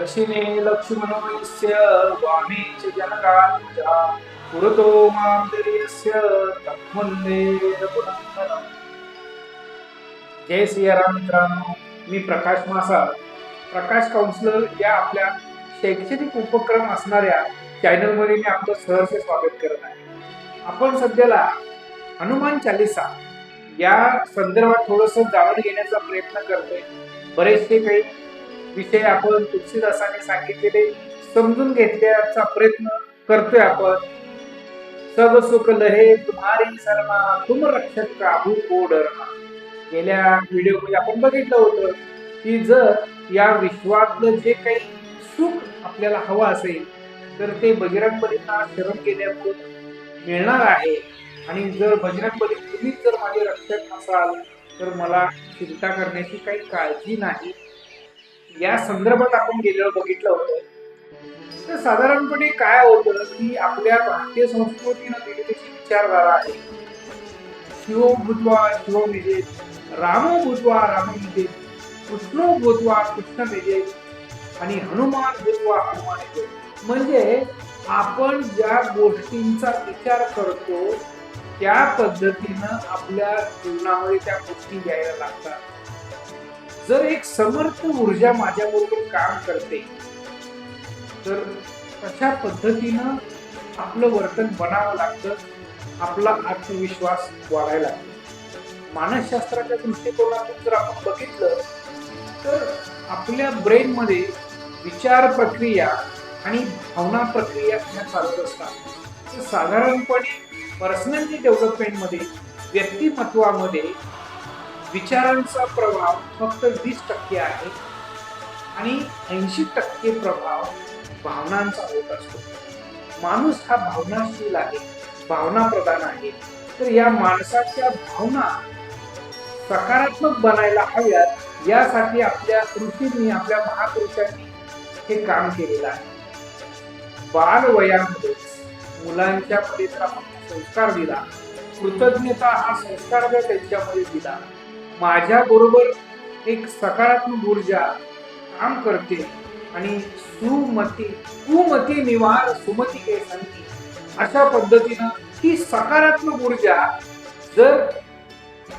दक्षिणे लक्ष्मणस्य वामे च जनकाञ्चा पुरतो मार्दर्यस्य तत्मन्ये रघुनन्दनम् जय सियाराम मित्रांनो मी प्रकाश मासा प्रकाश काउन्सिलर या आपल्या शैक्षणिक उपक्रम असणाऱ्या चॅनलमध्ये मी आपलं सहर्ष स्वागत करत आहे. आपण सध्याला हनुमान चालिसा या संदर्भात थोडंसं जाणून घेण्याचा प्रयत्न करतोय. बरेचसे काही विषय आपण तुलसीदासाने सांगितलेले समजून घेतल्याचा प्रयत्न करतोय आपण. सब सुख लहे तुम्हारी शर्मा तुम रक्षक काबू को गेल्या व्हिडिओमध्ये आपण बघितलं होतं की जर या विश्वातलं जे काही सुख आपल्याला हवं असेल तर ते बजरंग बलींना शरण केल्यामुळे मिळणार आहे. आणि जर बजरंग बली तुम्हीच जर माझे रक्षक नसाल तर मला चिंता करण्याची काही काळजी नाही. या संदर्भात आपण गेलेलं बघितलं होतं. तर साधारणपणे काय होतं की आपल्या भारतीय संस्कृतीनं दिली विचारधारा आहे शिव भूतवा शिव मेजे राम भूतवा राम मेजे कृष्ण भूतवा कृष्ण मेजे आणि हनुमान भूतवा हनुमान मेजे. म्हणजे आपण ज्या गोष्टींचा विचार करतो त्या पद्धतीनं आपल्या जीवनामध्ये त्या गोष्टी द्यायला लागतात. जर एक समर्थ ऊर्जा माझ्याबरोबर काम करते तर तशा पद्धतीनं आपलं वर्तन बनावं लागतं आपला आत्मविश्वास वाढायला लागतो. मानसशास्त्राच्या दृष्टिकोनातून जर आपण बघितलं तर आपल्या ब्रेनमध्ये विचार प्रक्रिया आणि भावना प्रक्रिया ह्या चालत असतात. तर साधारणपणे पर्सनॅलिटी डेव्हलपमेंटमध्ये व्यक्तिमत्वामध्ये विचारांचा प्रभाव फक्त वीस टक्के आहे आणि ऐंशी टक्के प्रभाव भावनांचा होत असतो. माणूस हा भावनाशील आहे भावना प्रधान आहे. तर या माणसाच्या भावना सकारात्मक बनायला हव्यात यासाठी आपल्या ऋषींनी आपल्या महापुरुषांनी हे काम केलेलं आहे. बाल वयामध्ये मुलांच्या मध्ये संस्कार दिला. कृतज्ञता हा संस्कार जर त्यांच्यामध्ये दिला. माझ्या बरोबर एक सकारात्मक ऊर्जा काम करते आणि सुमती कुमती निवार सुमती के संती. अशा पद्धतीनं ही सकारात्मक ऊर्जा जर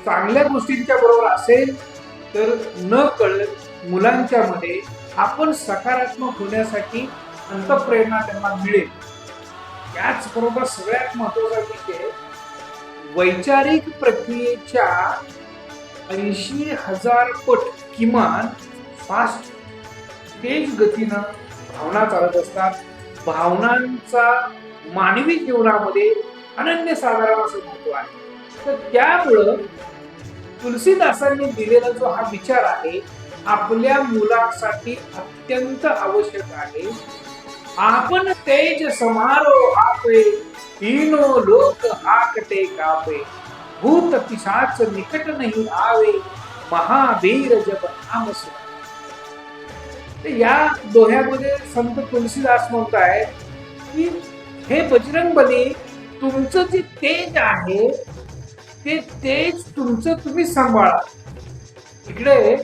चांगल्या गोष्टींच्या बरोबर असेल तर न कळत मुलांच्या मध्ये आपण सकारात्मक होण्यासाठी अंतप्रेरणा त्यांना मिळेल. त्याचबरोबर सगळ्यात महत्त्वाचा विषय म्हणजे वैचारिक प्रक्रियेच्या ऐंशी हजार पट किमान फास्ट तेज गतीनं भावना चालत असतात. भावनांचा मानवी जीवनामध्ये अनन्यसाधारण असं महत्त्व आहे. तर त्यामुळं तुलसीदासांनी दिलेला जो हा विचार आहे आपल्या मुलासाठी अत्यंत आवश्यक आहे. आपण तेज समारोह आपे तीनो लोक आकटे कापे. भूत पिशाच निकट नाही आवे महावीर जप नाम तर या दोह्यामध्ये संत तुलसीदास म्हणताय की हे बजरंग बली तुमचं जे तेज आहे ते तेज तुमचं तुम्ही सांभाळा. इकडे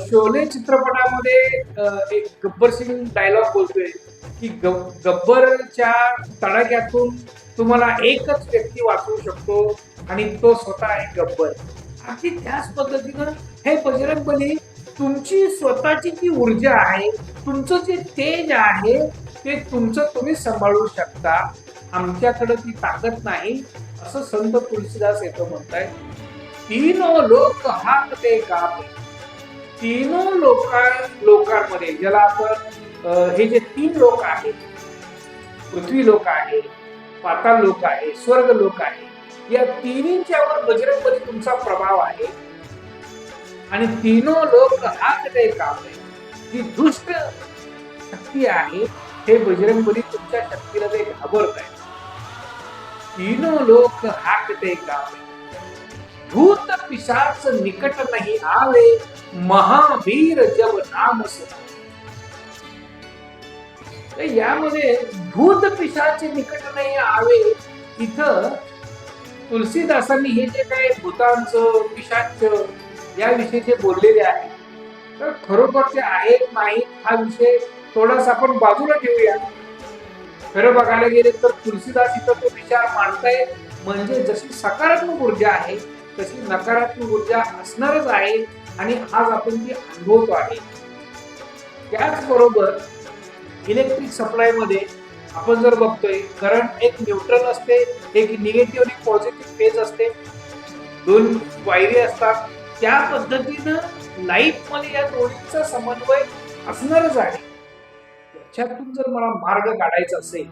शोले चित्रपटामध्ये एक गब्बर सिंग डायलॉग बोलतोय की गब्बरच्या तडाख्यातून तुम्हाला एकच व्यक्ती वाचवू शकतो आणि तो स्वतः आहे गब्बर. अगदी त्याच पद्धतीनं हे बजरंग बली तुमची स्वतःची जी ऊर्जा आहे तुमचं जे तेज आहे ते तुमचं तुम्ही सांभाळू शकता. आमच्याकडे ती ताकद नाही असं संत तुलसीदास येतो म्हणताय. तीनो लोक हात ते काम तीनो लोका लोकांमध्ये ज्याला आपण हे जे तीन लोक आहेत पृथ्वी लोक आहे पाताळ लोक आहे स्वर्ग लोक आहे या तिन्हींच्यावर बजरंगबली तुमचा प्रभाव आहे. आणि तीनो लोक हात काम आहे जी दुष्ट शक्ती आहे हे बजरंगबली तुमच्या शक्तीला ते घाबरत आहे तीनो लोक हात ते कापे भूत पिशाच निकट नाही आवे महावीर जब नाम यामध्ये भूत पिशाचे निकट नाही आवे इथं तुलसीदासांनी हे जे काही भूतांचं पिशाच याविषयी जे बोललेले आहे. तर खरोखर ते आहेत नाही हा विषय थोडासा आपण बाजूला ठेवूया. खरं बघायला गेले तर तुलसीदास इथं तो विचार मांडताय म्हणजे जशी सकारात्मक ऊर्जा आहे तशी नकारात्मक ऊर्जा असणारच आहे आणि आज आपण ती अनुभवतो आहे. त्याचबरोबर इलेक्ट्रिक सप्लायमध्ये आपण जर बघतोय करंट एक न्यूट्रल असते एक निगेटिव्ह आणि पॉझिटिव्ह फेज असते. दोन वायरी असतात. त्या पद्धतीनं लाईफमध्ये या दोन्हीचा समन्वय असणारच आहे. त्याच्यातून जर मला मार्ग काढायचा असेल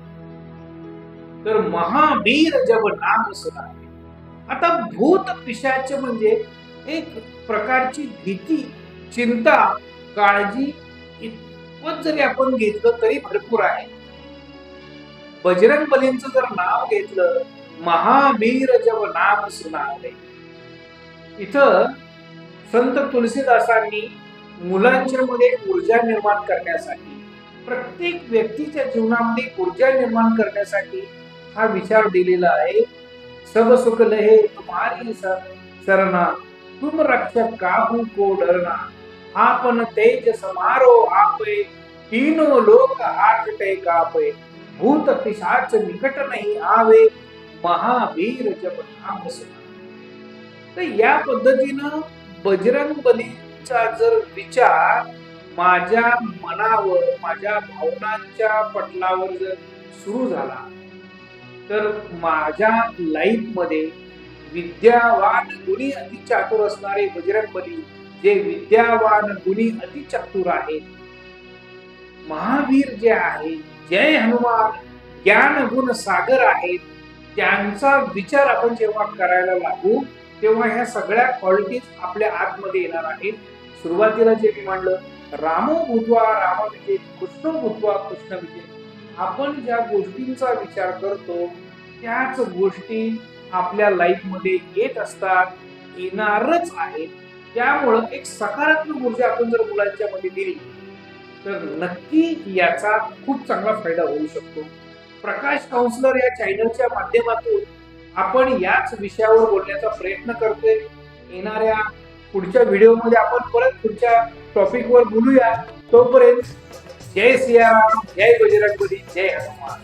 तर महावीर जब नाम सुना. आता भूत पिशाच म्हणजे एक प्रकारची भीती चिंता काळजी इतपत जरी आपण घेतलं तरी भरपूर आहे. बजरंग बलींचं जर नाव घेतलं महावीर जव नाम सुनावले. इथं संत तुलसीदासांनी मुलांच्या मध्ये ऊर्जा निर्माण करण्यासाठी प्रत्येक व्यक्तीच्या जीवनामध्ये ऊर्जा निर्माण करण्यासाठी हा विचार दिलेला आहे. सब सुख लहे तुम्हारी सरना तुम रक्षक काहू को डरना. आपण तेज समारो आपे. तीनों लोक आठटे कापे. भूत पिशाच निकट नाही आवे महावीर जप नाम तर या पद्धतीनं बजरंग बलीचा जर विचार माझ्या मनावर माझ्या भावनांच्या पटलावर जर सुरू झाला तर माझ्या लाईफमध्ये विद्यावान गुणी अतिचातुर असणारे बजरंग बली जे विद्यावान गुणी अतिचातुर आहेत महावीर जे आहे जय हनुमान ज्ञान गुण सागर आहेत त्यांचा विचार आपण जेव्हा करायला लागू तेव्हा ह्या सगळ्या क्वालिटीज आपल्या आतमध्ये येणार आहेत. सुरुवातीला जे मी म्हणलं रामो भूतवा रामा विजय कृष्ण भूतवा कृष्ण विजय. आपण ज्या गोष्टींचा विचार करतो त्याच गोष्टी आपल्या लाईफमध्ये येत असतात येणारच आहेत. त्यामुळं एक सकारात्मक ऊर्जा आपण जर मुलांच्या मध्ये दिली तर नक्की याचा खूप चांगला फायदा होऊ शकतो. प्रकाश काउन्सिलर या चॅनलच्या माध्यमातून आपण याच विषयावर बोलण्याचा प्रयत्न करतोय. येणाऱ्या पुढच्या व्हिडिओमध्ये आपण परत पुढच्या टॉपिकवर बोलूया. तोपर्यंत जय सियाराम जय बजरंगबली जय हनुमान.